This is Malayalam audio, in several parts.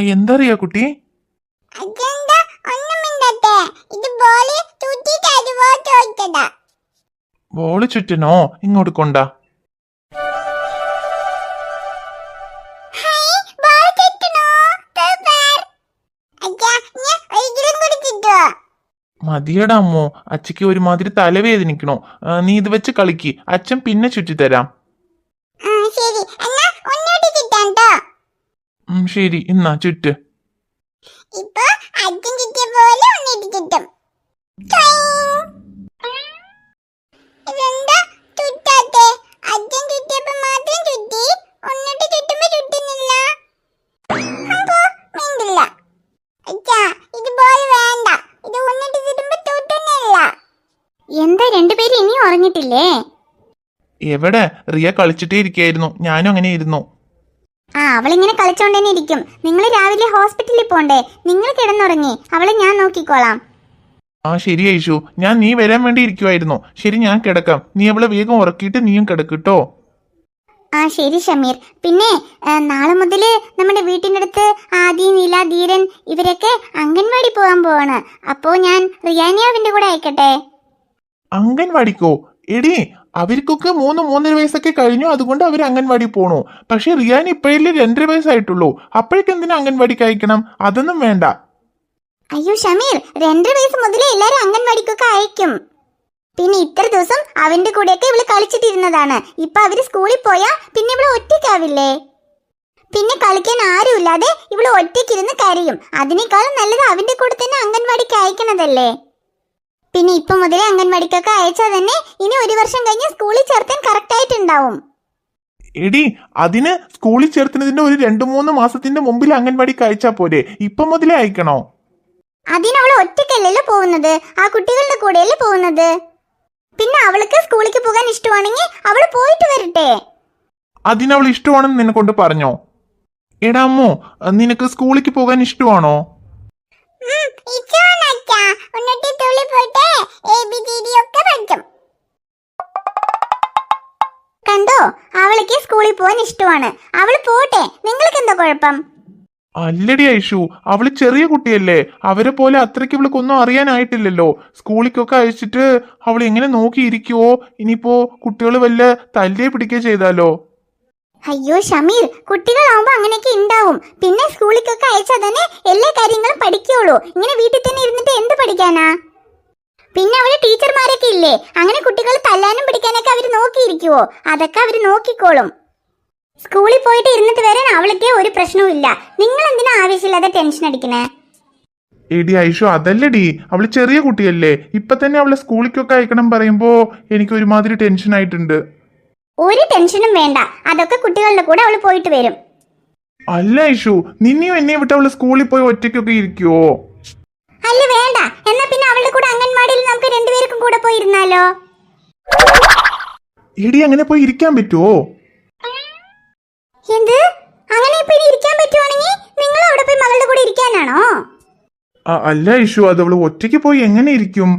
സൂപ്പർ കുട്ടി? ഞാൻ ഒരിക്കലും ഇങ്ങോട്ട് ചുറ്റുവോ? മതിയടാ അമ്മോ. അച്ഛക്ക് ഒരുമാതിരി തലവേദനിക്കണോ. നീ ഇത് വെച്ച് കളിക്ക്. അച്ഛൻ പിന്നെ ചുറ്റിത്തരാം ആ ശരി എന്നാ ഒന്നോട്ട് ചുറ്റാൻ ട്ടോ ഉം, ശരി എന്നാ ചുറ്റ്. ഇപ്പൊ അച്ഛൻ ചുറ്റിയ പോലെ ഒന്നിട്ട് ചുറ്റും ടോയിങ്. ഇതെന്താ ചുറ്റാത്തെ? അച്ഛൻ ചുറ്റിയപ്പോ മാത്രം ചുറ്റി ഒന്നിട്ട് ചുറ്റുമ്പോ ചുറ്റുന്നില്ല അപ്പോ മിണ്ടില്ല. അച്ഛാ ഇത് വേണ്ട. ഇത് ഒന്നിട്ട് ചുറ്റുമ്പോ ചുറ്റുന്നില്ല. എന്താ രണ്ടുപേരും ഇനിയും ഉറങ്ങിട്ടില്ലേ എവിടെ? റിയ കളിച്ചിട്ടേ ഇരിക്കായിരുന്നു. ഞാനും അങ്ങനെ ഇരുന്നു. ആ അവളിങ്ങനെ കളിച്ചോണ്ട് തന്നെ ഇരിക്കും. നിങ്ങൾ രാവിലെ ഹോസ്പിറ്റലിൽ പോണ്ടേ? നിങ്ങൾ കിടന്നുറങ്ങി. അവളെ ഞാൻ നോക്കിക്കോളാം. ആ ശരി ഐഷു ഞാൻ നീ വരാൻ വേണ്ടി ഇരിക്കുവായിരുന്നു. ശരി ഞാൻ കിടക്കാം. നീ അവളെ വേഗം ഉറക്കിയിട്ട് നീയും കിടക്കിട്ടോ. ആ ശരി ഷമീർ. പിന്നെ നാളെ മുതൽ നമ്മുടെ വീട്ടിന്റെ അടുത്ത് ആദി നീല ധീരൻ ഇവരൊക്കെ അംഗൻവാടി പോകാൻ പോവാണ്. അപ്പോൾ ഞാൻ റിയാനിയാവിന്റെ കൂടെ അയക്കട്ടെ? അംഗൻവാടിക്കോ? എടി അവർക്കൊക്കെ മൂന്ന് മൂന്നര വയസ്സൊക്കെ കഴിഞ്ഞു അതുകൊണ്ട് അവർ അംഗൻവാടി പോണു. പക്ഷെ റിയാൻ ഇപ്പോഴല്ലേ രണ്ടര വയസ്സായിട്ടുള്ളൂ. അപ്പോഴേക്ക് എന്തിനാ അംഗൻവാടിക്ക് അയക്കണം? അതൊന്നും വേണ്ട. അയ്യോ ഷമീർ രണ്ടര വയസ്സ് മുതലേ എല്ലാരും അംഗൻവാടിക്കൊക്കെ അയക്കും. പിന്നെ ഇത്ര ദിവസം അവന്റെ കൂടെയൊക്കെ ഇവൾ കളിച്ചിട്ടിരുന്നതാണ്. ഇപ്പൊ അവർ സ്കൂളിൽ പോയാ പിന്നെ ഇവൾ ഒറ്റയ്ക്കാവില്ലേ? പിന്നെ കളിക്കാൻ ആരുമില്ലാതെ ഇവൾ ഒറ്റയ്ക്കിരുന്ന് കരയും. അതിനേക്കാളും നല്ലത് അവന്റെ കൂടെ തന്നെ അംഗൻവാടിക്ക് അയക്കണതല്ലേ? പിന്നെ ഇപ്പൊ മുതലേ അംഗൻവാടിക്കൊക്കെ അയച്ചാൽ തന്നെ ഇനി ഒരു വർഷം കഴിഞ്ഞ് സ്കൂളിൽ ചേർത്താൻ കറക്റ്റ് ആയിട്ടുണ്ടാവും. എടി അതിന് സ്കൂളിൽ ചേർത്തുന്നതിന്റെ ഒരു രണ്ടു മൂന്ന് മാസത്തിന്റെ മുമ്പിൽ അംഗൻവാടിക്ക് അയച്ചാ പോരെ. ഇപ്പം മുതലേ അയക്കണോ? അതിനവൾ ഒറ്റയ്ക്കല്ലല്ലോ പോകുന്നത്. ആ കുട്ടികളുടെ കൂടെയല്ലേ പോകുന്നത്. പിന്നെ അവൾക്ക് സ്കൂളിലേക്ക് പോകാൻ ഇഷ്ടമാണെങ്കിൽ അവൾ പോയിട്ട് വരട്ടെ. അതിനവൾ ഇഷ്ടമാണെന്ന് നിന്നെ കൊണ്ട് പറഞ്ഞോ? എടാ അമ്മോ നിനക്ക് സ്കൂളിലേക്ക് പോകാൻ ഇഷ്ടമാണോ? കണ്ടോ? അവൾക്ക് സ്കൂളിൽ പോകാൻ ഇഷ്ടമാണ്. അവൾ പോട്ടെ. നിങ്ങൾക്ക് എന്താ കുഴപ്പം? അല്ലടി ഐഷു അവൾ ചെറിയ കുട്ടിയല്ലേ. അവരെ പോലെ അത്രയ്ക്ക് ഇവൾക്കൊന്നും അറിയാനായിട്ടില്ലല്ലോ. സ്കൂളിക്കൊക്കെ അയച്ചിട്ട് അവൾ എങ്ങനെ നോക്കിയിരിക്കുവോ? ഇനിയിപ്പോ കുട്ടികൾ വല്ല തല്ലേ പിടിക്കുകയോ ചെയ്താലോ? അയ്യോ ഷമീർ കുട്ടികളാവുമ്പോ അങ്ങനെയൊക്കെ ഉണ്ടാവും പിന്നെ സ്കൂളിലേക്കൊക്കെ അയച്ചാൽ തന്നെ എല്ലാ കാര്യങ്ങളും പഠിക്കുള്ളൂ. ഇങ്ങനെ വീട്ടിൽ തന്നെ ഇരുന്നിട്ട് എന്ത് പഠിക്കാനാ? പിന്നെ അവർ ടീച്ചർമാരൊക്കെ ഇല്ലേ? അങ്ങനെ കുട്ടികൾ തല്ലാനും പിടിക്കാനൊക്കെ അവർ നോക്കിയിരിക്കുവോ? അതൊക്കെ അവർ നോക്കിക്കോളും. സ്കൂളിൽ പോയിട്ട് ഇരുന്നിട്ട് വരാൻ അവൾക്ക് ഒരു പ്രശ്നവും ഇല്ല. നിങ്ങൾ എന്തിനാ ആവശ്യമില്ലാതെ ടെൻഷൻ അടിക്കണേ? എടി ഐഷു അതല്ലടി. അവൾ ചെറിയ കുട്ടിയല്ലേ. ഇപ്പൊ തന്നെ അവളെ സ്കൂളിലേക്കൊക്കെ അയക്കണം പറയുമ്പോ എനിക്ക് ഒരുമാതിരി ടെൻഷൻ ആയിട്ടുണ്ട്. ഒരു ടെൻഷനും വേണ്ട. അതൊക്കെ കുട്ടികളുടെ കൂടെ അവൾ പോയിട്ട് വരും. അല്ല ഇഷു നിന്നെയും എന്നെ വിട്ട് അവൾ സ്കൂളിൽ പോയി ഒറ്റയ്ക്കൊക്കെ ഇരിക്കുവോ? അല്ല വേണ്ട. എന്നാ പിന്നെ അവളുടെ കൂടെ അംഗൻവാടിയിൽ നമുക്ക് രണ്ടുപേർക്കും കൂടെ പോയിരുന്നാലോ എടി അങ്ങനെ പോയി ഇരിക്കാൻ പറ്റുവോ? എന്ത്? അങ്ങനെ ഇപ്പൊ ഇനി ഇരിക്കാൻ പറ്റുവാണെങ്കിൽ നിങ്ങൾ അവിടെ പോയി മകളുടെ കൂടെ ഇരിക്കാനാണോ? അല്ല ഇഷു അത് അവൾ ഒറ്റയ്ക്ക് പോയി എങ്ങനെ ഇരിക്കും?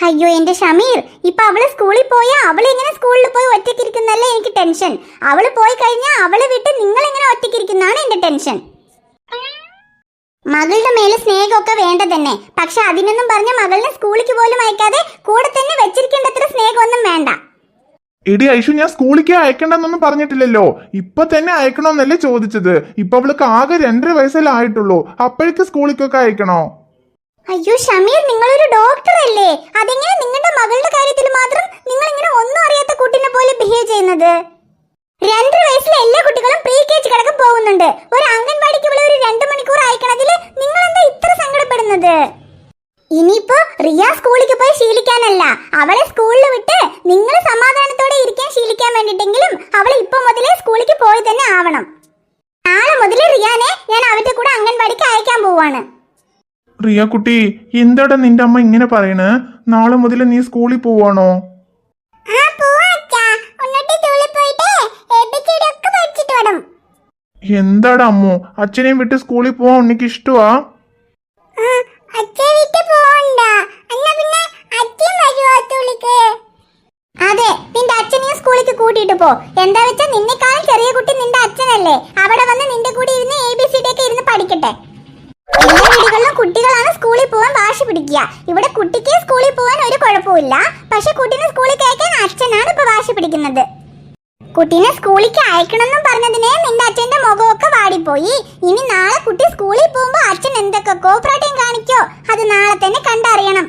അയ്യോ എന്റെ ഷമീർ ഇപ്പൊ അവൾ സ്കൂളിൽ പോയാ അവൾ എങ്ങനെ സ്കൂളിൽ പോയി ഒറ്റയ്ക്ക് ഇരിക്കുന്നല്ലേ എനിക്ക് ടെൻഷൻ. അവൾ പോയി കഴിഞ്ഞാൽ അവളെ വിട്ട് നിങ്ങൾ എങ്ങനെ ഒറ്റയ്ക്ക് ഇരിക്കുന്നതാണ് എന്റെ ടെൻഷൻ. മകളുടെ മേലെ സ്നേഹമൊക്കെ വേണ്ട തന്നെ പക്ഷെ അതിനൊന്നും പറഞ്ഞ മകളിനെ സ്കൂളിലേക്ക് പോലും അയക്കാതെ കൂടെ തന്നെ വെച്ചിരിക്കേണ്ടത്ര സ്നേഹമൊന്നും വേണ്ട. എടി ഐഷു ഞാൻ സ്കൂളിലേക്ക് അയക്കണ്ടെന്നൊന്നും പറഞ്ഞിട്ടില്ലല്ലോ. ഇപ്പൊ തന്നെ അയക്കണോന്നല്ലേ ചോദിച്ചത്. ഇപ്പൊ അവൾക്ക് ആകെ രണ്ടര വയസ്സല്ലേ ആയിട്ടുള്ളൂ. അപ്പോഴേക്ക് സ്കൂളിലേക്കൊക്കെ അയക്കണോ? അയ്യോ ഷമീർ നിങ്ങളൊരു ഡോക്ടർ അല്ലേ അതെങ്ങനെ നിങ്ങളുടെ മകളുടെ കാര്യത്തിൽ മാത്രം നിങ്ങൾ ഇങ്ങനെ ഒന്നും അറിയാത്ത കുട്ടിനെ പോലെ ബിഹേവ് ചെയ്യുന്നത് രണ്ടര വയസ്സിലെ എല്ലാ കുട്ടികളും പ്രീ കെ ജി കിടക്കാൻ പോകുന്നുണ്ട് ഒരു അംഗൻവാടിക്ക് ഇവിടെ ഒരു രണ്ട് മണിക്കൂർ അയക്കണതിൽ നിങ്ങൾ എന്താ ഇത്ര സങ്കടപ്പെടുന്നത് ഇനിയിപ്പോ റിയ സ്കൂളിലേക്ക് പോയി ശീലിക്കാനല്ല. അവളെ സ്കൂളിൽ വിട്ട് നിങ്ങൾ സമാധാനത്തോടെ ഇരിക്കാൻ ശീലിക്കാൻ വേണ്ടിട്ടെങ്കിലും അവൾ ഇപ്പൊ മുതലേ സ്കൂളിലേക്ക് പോയി തന്നെ ആവണം. നാളെ മുതൽ റിയാനെ ഞാൻ അവരുടെ കൂടെ അംഗൻവാടിക്ക് അയക്കാൻ പോവാണ്. റിയ കുട്ടി എന്താടാ നിന്റെ അമ്മ ഇങ്ങനെ പറയണ്? നാളെ മുതൽ നീ സ്കൂളിൽ പോവാണോ? എന്താടാ അമ്മു? അച്ഛനെയും വിട്ട് സ്കൂളിൽ പോവാൻ ഉണ്ണിക്ക് ഇഷ്ടമാ അച്ഛൻ വിട്ട് പോവണ്ട എന്നാ പിന്നെ അച്ഛൻ വരുവോ സ്കൂളിക്ക് അതെ നിന്റെ അച്ഛനെയും സ്കൂളിലേക്ക് കൂട്ടിയിട്ട് പോ. എന്താ വെച്ചാ നിന്നെക്കാളും ചെറിയ കുട്ടി നിന്റെ അച്ഛനല്ലേ? അവിടെ വന്ന് നിന്റെ കൂടെ ഇരുന്ന് എ ബി സി ഡി ഒക്കെ ഇരുന്ന് പഠിക്കട്ടെ. വീടുകളിലും കുട്ടികളാണ് സ്കൂളിൽ പോവാൻ വാശി പിടിക്കുക. ഇവിടെ കുട്ടിക്ക് സ്കൂളിൽ പോകാൻ ഒരു കുഴപ്പമില്ല പക്ഷെ കുട്ടീനെ സ്കൂളിൽ കയറ്റാൻ അച്ഛനാണ് ഇപ്പൊ വാശി പിടിക്കുന്നത്. കുട്ടീനെ സ്കൂളിലേക്ക് അയക്കണമെന്നും പറഞ്ഞതിനെ നിന്റെ അച്ഛന്റെ മുഖമൊക്കെ വാടിപ്പോയി. ഇനി നാളെ കുട്ടി സ്കൂളിൽ പോകുമ്പോ അച്ഛൻ എന്തൊക്കെ കോപ്രാട്ടം കാണിക്കോ? അത് നാളെ തന്നെ കണ്ടറിയണം.